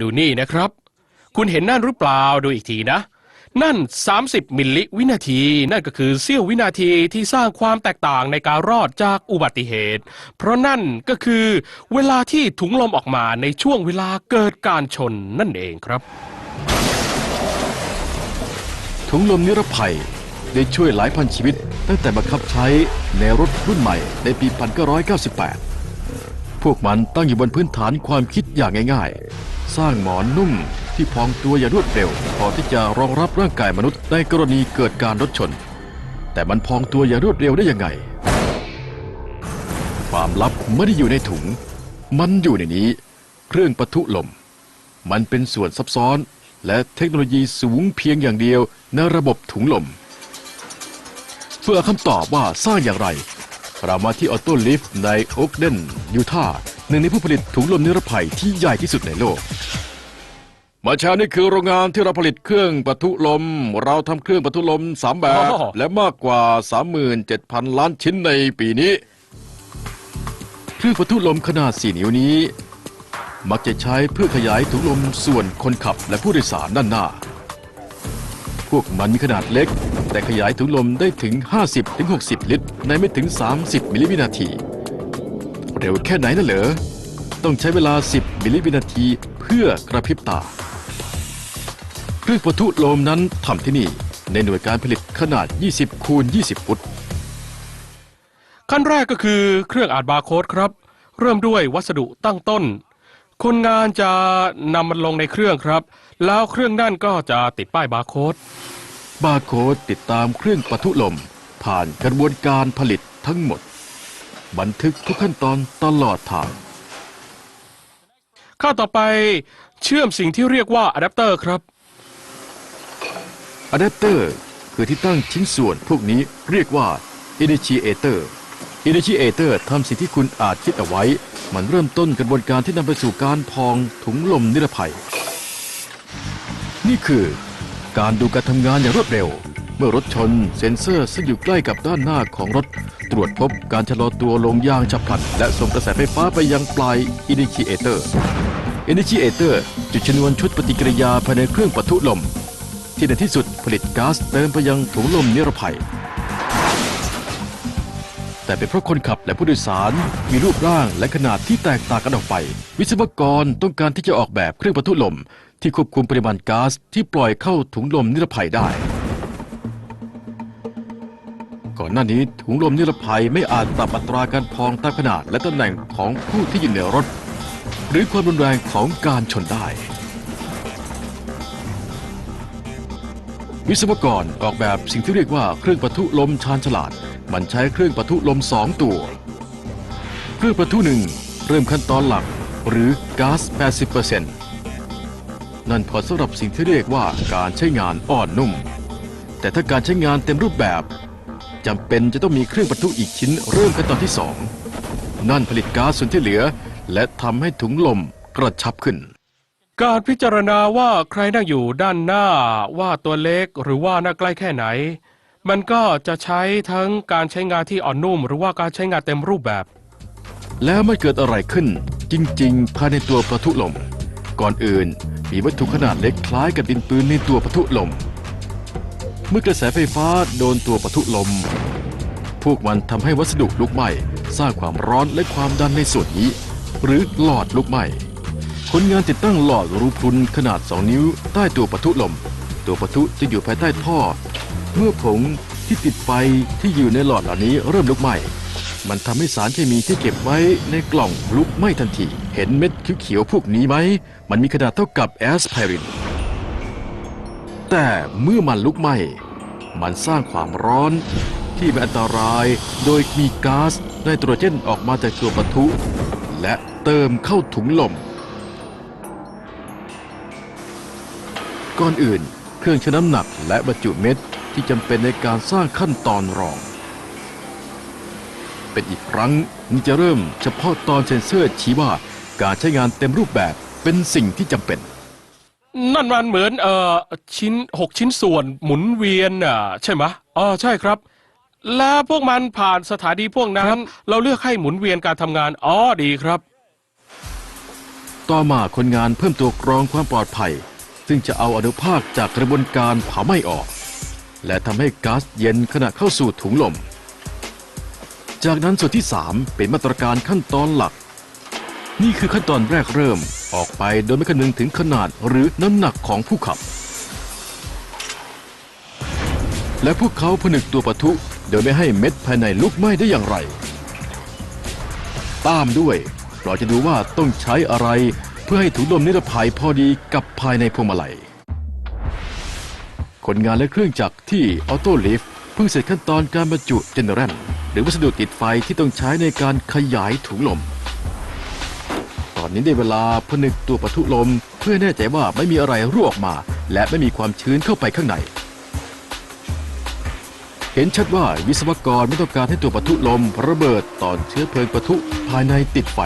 ดูนี่นะครับ คุณเห็นนั่นหรือเปล่าดูอีกทีนะ นั่น 30 มิลลิวินาที นั่นก็คือเสี้ยววินาทีที่สร้างความแตกต่างในการรอดจากอุบัติเหตุ เพราะนั่นก็คือเวลาที่ถุงลมออกมาในช่วงเวลาเกิดการชนนั่นเองครับ ถุงลมนิรภัยได้ช่วยหลายพันชีวิต ตั้งแต่บังคับใช้ในรถรุ่นใหม่ในปี 1998 พวกมันตั้งอยู่บนพื้นฐานความคิดอย่างง่าย ๆ สร้างหมอนนุ่มที่พองตัวอย่างรวดเร็ว พอที่จะรองรับร่างกายมนุษย์ในกรณีเกิดการรถชน แต่มันพองตัวอย่างรวดเร็วได้ยังไง ความลับไม่ได้อยู่ในถุง มันอยู่ในนี้ เครื่องปะทุลม มันเป็นส่วนซับซ้อน และเทคโนโลยีสูงเพียงอย่างเดียวในระบบถุงลม เพื่อคำตอบว่าสร้างอย่างไร เรามาที่ออโต้ลิฟต์ในโอ๊กเดนยูทาห์หนึ่งในผู้ผลิตถุงลมนิรภัยที่ใหญ่ที่สุดในโลก มาเช้านี่คือโรงงานที่เราผลิตเครื่องปะทุลม เราทำเครื่องปะทุลมสามแบบ อ๋อ และมากกว่า 37,000 ล้านชิ้นในปีนี้ เครื่องปะทุลมขนาด 4 นิ้วนี้ มักจะใช้เพื่อขยายถุงลมส่วนคนขับและผู้โดยสารด้านหน้าพ วกมันมีขนาดเล็ก แต่ขยายถุงลมได้ถึง 50-60 ลิตร ในไม่ถึง 30 มิลลิวินาที เร็วแค่ไหนน่ะเหรอ ต้องใช้เวลา 10 มิลลิวินาทีเพื่อกระพริบตา เครื่องปะทุลมนั้นทำที่นี่ในหน่วยการผลิตขนาด 20 คูณ 20 ฟุต ขั้นแรกก็คือเครื่องอ่านบาร์โค้ดครับ เริ่มด้วยวัสดุตั้งต้น คนงานจะนำมันลงในเครื่องครับ แล้วเครื่องนั่นก็จะติดป้ายบาร์โค้ด บาร์โค้ดติดตามเครื่องปะทุลม ผ่านกระบวนการผลิตทั้งหมด บันทึกทุกขั้นตอนตลอดทางขั้นต่อไปเชื่อมสิ่งที่เรียกว่าอะแดปเตอร์ครับอะแดปเตอร์คือที่ตั้งชิ้นส่วนพวกนี้เรียกว่า initiator initiator ทำสิ่งที่คุณอาจคิดเอาไว้ มันเริ่มต้นกระบวนการที่นำไปสู่การพองถุงลมนิรภัย นี่คือ การดูการทำงานอย่างรวดเร็ว เมื่อรถชนเซ็นเซอร์ซึ่งอยู่ใกล้กับด้านหน้าของรถ ตรวจพบการชะลอตัวลงอย่างฉับพลัน และส่งกระแสไฟฟ้าไปยังปลาย initiator initiator จุดชนวนชุดปฏิกิริยาภายในเครื่องปะทุลม ที่ในที่สุดผลิตก๊าซเติมไปยังถุงลมนิรภัย แต่เป็นเพราะคนขับและผู้โดยสารมีรูปร่างและขนาดที่แตกต่างกันออกไป วิศวกรต้องการที่จะออกแบบเครื่องปะทุลม ที่ควบคุมปริมาณก๊าซที่ปล่อยเข้าถุงลมนิรภัยได้ ก่อนหน้านี้ถุงลมนิรภัยไม่อาจปรับอัตราการพองตามขนาดและตำแหน่งของผู้ที่อยู่ในรถ หรือความรุนแรงของการชนได้วิศวกรออกแบบสิ่งที่เรียกว่าเครื่องปะทุลมชาญฉลาด มันใช้เครื่องปะทุลมสองตัว เครื่องปะทุหนึ่งเริ่มขั้นตอนหลักหรือก๊าซ 80%นั่นพอสำหรับสิ่งที่เรียกว่าการใช้งานอ่อนนุ่ม แต่ถ้าการใช้งานเต็มรูปแบบจำเป็นจะต้องมีเครื่องปะทุอีกชิ้นเริ่มขั้นตอนที่สองนั่นผลิตก๊าซส่วนที่เหลือ และทำให้ถุงลมกระชับขึ้น การพิจารณาว่าใครนั่งอยู่ด้านหน้าว่าตัวเล็กหรือว่าหน้าใกล้แค่ไหน มันก็จะใช้ทั้งการใช้งานที่อ่อนนุ่ม หรือว่าการใช้งานเต็มรูปแบบ แล้วมันเกิดอะไรขึ้น จริง ๆ ภายในตัวประทุลม ก่อนอื่นมีวัตถุขนาดเล็กคล้ายกับดินปืนในตัวประทุลม เมื่อกระแสไฟฟ้าโดนตัวประทุลม พวกมันทำให้วัสดุลุกไหม้สร้างความร้อนและความดันในส่วนนี้ หรือหลอดลุกไหม้คนงานติดตั้งหลอดรูพรุนขนาด 2 นิ้วใต้ตัวปะทุลม ตัวปะทุจะอยู่ภายใต้ท่อ เมื่อผงที่ติดไฟที่อยู่ในหลอดเหล่านี้เริ่มลุกไหม้มันทำให้สารเคมีที่เก็บไว้ในกล่องลุกไหม้ทันที เห็นเม็ดเขียวๆพวกนี้ไหม มันมีขนาดเท่ากับแอสไพริน แต่เมื่อมันลุกไหม้ มันสร้างความร้อนที่เป็นอันตราย โดยมีก๊าซไนโตรเจนออกมาจากตัวปะทุ และเติมเข้าถุงลม ก่อนอื่น เครื่องชั่งน้ำหนักและบรรจุเม็ด ที่จำเป็นในการสร้างขั้นตอนรอง เป็นอีกครั้งมันจะเริ่มเฉพาะตอนเซ็นเซอร์ชี้ว่าการใช้งานเต็มรูปแบบเป็นสิ่งที่จำเป็น นั่นมันเหมือนเอ่อชิ้นหกชิ้นส่วนหมุนเวียนอะใช่ไหมอ๋อใช่ครับ แล้วพวกมันผ่านสถานีพวกนั้น เราเลือกให้หมุนเวียนการทำงานอ๋อดีครับ ต่อมาคนงานเพิ่มตัวกรองความปลอดภัย ซึ่งจะเอาอนุภาคจากกระบวนการเผาไหม้ออก และทำให้ก๊าซเย็นขณะเข้าสู่ถุงลม จากนั้นส่วนที่ 3 เป็นมาตรการขั้นตอนหลัก นี่คือขั้นตอนแรกเริ่มออกไปโดยไม่คำนึงถึงขนาดหรือน้ำหนักของผู้ขับ และพวกเขาผนึกตัวปะทุ โดยไม่ให้เม็ดภายในลุกไหม้ได้อย่างไร ตามด้วยเราจะดูว่าต้องใช้อะไรเพื่อให้ถุงลมนิรภัยพอดีกับภายในพวงมาลัย คนงานและเครื่องจักรที่ออโต้ลิฟต์เพิ่งเสร็จขั้นตอนการบรรจุเจนเนอเรนหรือวัสดุติดไฟที่ต้องใช้ในการขยายถุงลม ตอนนี้ได้เวลาผนึกตัวปะทุลม เพื่อแน่ใจว่าไม่มีอะไรรั่วออกมา และไม่มีความชื้นเข้าไปข้างใน เห็นชัดว่าวิศวกรไม่ต้องการให้ตัวปะทุลมระเบิดตอนเชื้อเพลิงปะทุภายในติดไฟ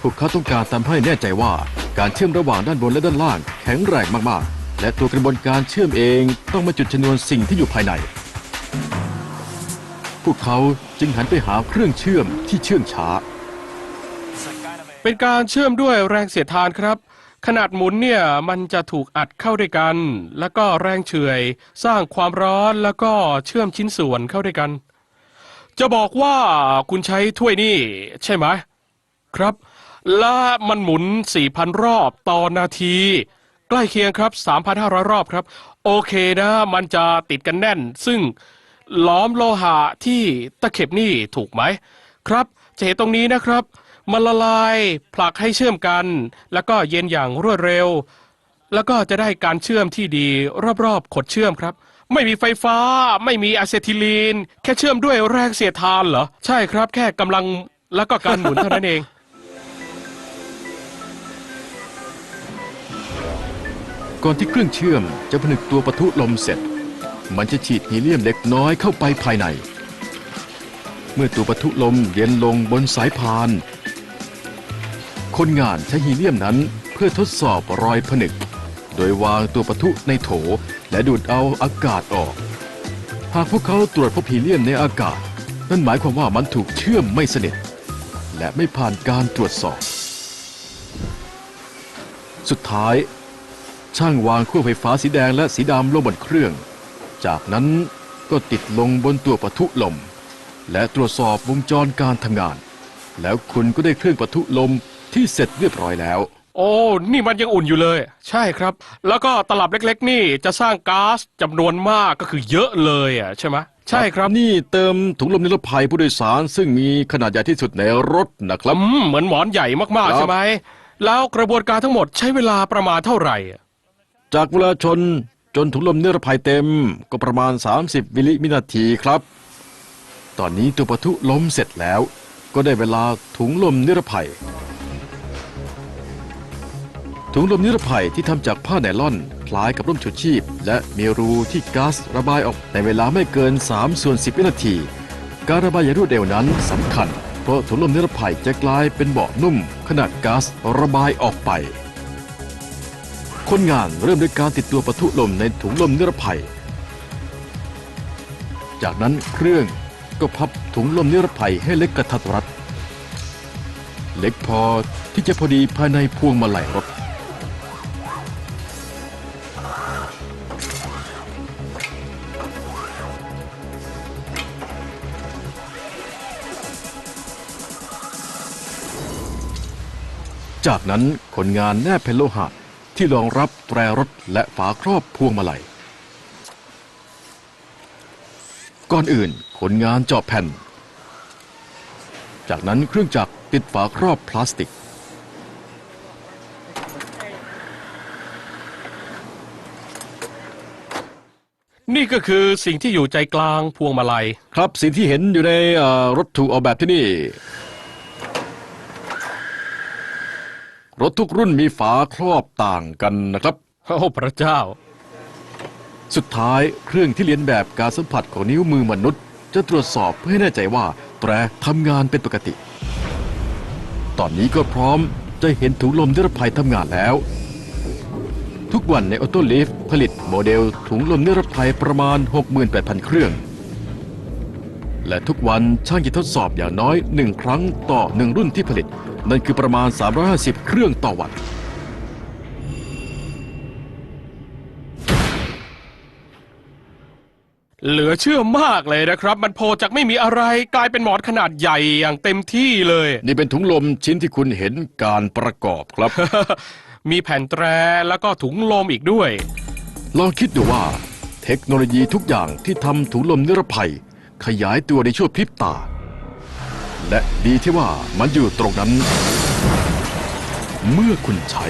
พวกเขาต้องการทำให้แน่ใจว่าการเชื่อมระหว่างด้านบนและด้านล่างแข็งแรงมากๆ และตัวกระบวนการเชื่อมเองต้องมาจุดชนวนสิ่งที่อยู่ภายใน พวกเขาจึงหันไปหาเครื่องเชื่อมที่เชื่องช้า เป็นการเชื่อมด้วยแรงเสียดทานครับ ขนาดหมุนเนี่ยมันจะถูกอัดเข้าด้วยกัน แล้วก็แรงเฉยสร้างความร้อนแล้วก็เชื่อมชิ้นส่วนเข้าด้วยกัน จะบอกว่าคุณใช้ถ้วยนี่ใช่ไหมครับและมันหมุน 4,000 รอบต่อนาที ใกล้เคียงครับ 3,500 รอบครับ โอเคนะ มันจะติดกันแน่น ซึ่งล้อมโลหะที่ตะเข็บนี่ถูกไหม ครับจะเห็นตรงนี้นะครับ มันละลายผลักให้เชื่อมกัน แล้วก็เย็นอย่างรวดเร็ว แล้วก็จะได้การเชื่อมที่ดีรอบๆขดเชื่อมครับ ไม่มีไฟฟ้า ไม่มีอะเซทิลีน แค่เชื่อมด้วยแรงเสียดทานเหรอ ใช่ครับ แค่กำลังแล้วก็การหมุนเท่านั้นเอง ก่อนที่เครื่องเชื่อมจะผนึกตัวปะทุลมเสร็จ มันจะฉีดฮีเลียมเล็กน้อยเข้าไปภายใน เมื่อตัวปะทุลมเย็นลงบนสายพาน คนงานใช้ฮีเลียมนั้นเพื่อทดสอบรอยผนึก โดยวางตัวปะทุในโถและดูดเอาอากาศออก หากพวกเขาตรวจพบฮีเลียมในอากาศ นั่นหมายความว่ามันถูกเชื่อมไม่สนิทและไม่ผ่านการตรวจสอบ สุดท้าย ช่างวางขั้วไฟฟ้าสีแดงและสีดำลงบนเครื่อง จากนั้นก็ติดลงบนตัวปะทุลม และตรวจสอบวงจรการทำงาน แล้วคุณก็ได้เครื่องปะทุลมที่เสร็จเรียบร้อยแล้ว โอ้ นี่มันยังอุ่นอยู่เลย ใช่ครับ แล้วก็ตลับเล็กๆ นี่จะสร้างก๊าซจำนวนมากก็คือเยอะเลยอะใช่ไหมใช่ครับ นี่เติมถุงลมนิรภัยผู้โดยสาร ซึ่งมีขนาดใหญ่ที่สุดในรถนะครับ อืมเหมือนหมอนใหญ่มากครับๆใช่ไหมแล้วกระบวนการทั้งหมดใช้เวลาประมาณเท่าไหร่อะ จากเวลาชนจนถุงลมนิรภัยเต็มก็ประมาณ 30 วิลิวินาทีครับ ตอนนี้ตัวปะทุล้มเสร็จแล้ว ก็ได้เวลาถุงลมนิรภัย ถุงลมนิรภัยที่ทำจากผ้าไนล่อนคล้ายกับร่มชูชีพ และมีรูที่ก๊าซระบายออกในเวลาไม่เกิน3ส่วน10 วินาที การระบายอย่างรวดเร็วนั้นสำคัญ เพราะถุงลมนิรภัยจะกลายเป็นเบาะนุ่ม ขนาดก๊าซระบายออกไป คนงานเริ่มด้วยการติดตัวปะทุลมในถุงลมนิรภัย จากนั้นเครื่องก็พับถุงลมนิรภัยให้เล็กกระทัดรัด เล็กพอที่จะพอดีภายในพวงมาลัยรถ จากนั้นคนงานแนบแผ่นโลหะ ที่รองรับแตรรถและฝาครอบพวงมาลัย ก่อนอื่นคนงานเจาะแผ่น จากนั้นเครื่องจักรติดฝาครอบพลาสติก นี่ก็คือสิ่งที่อยู่ใจกลางพวงมาลัย ครับสิ่งที่เห็นอยู่ในเอ่อรถถูกออกแบบที่นี่ รถทุกรุ่นมีฝาครอบต่างกันนะครับ โอ้พระเจ้า สุดท้ายเครื่องที่เลียนแบบการสัมผัสของนิ้วมือมนุษย์ จะตรวจสอบเพื่อให้แน่ใจว่าแตรทำงานเป็นปกติ ตอนนี้ก็พร้อมจะเห็นถุงลมนิรภัยทำงานแล้ว ทุกวันในออโต้ลิฟผลิตโมเดลถุงลมนิรภัยประมาณ 68,000 เครื่อง และทุกวันช่างจะทดสอบอย่างน้อยหนึ่งครั้งต่อหนึ่งรุ่นที่ผลิต นั่นคือประมาณ 350 เครื่องต่อวัน เหลือเชื่อมากเลยนะครับ มันโผล่จากไม่มีอะไรกลายเป็นหมอนขนาดใหญ่อย่างเต็มที่เลย นี่เป็นถุงลมชิ้นที่คุณเห็นการประกอบครับ มีแผ่นแตรแล้วก็ถุงลมอีกด้วย ลองคิดดูว่า เทคโนโลยีทุกอย่างที่ทำถุงลมนิรภัย ขยายตัวในชั่วพริบตา และดีที่ว่ามันอยู่ตรงนั้น เมื่อคุณใช้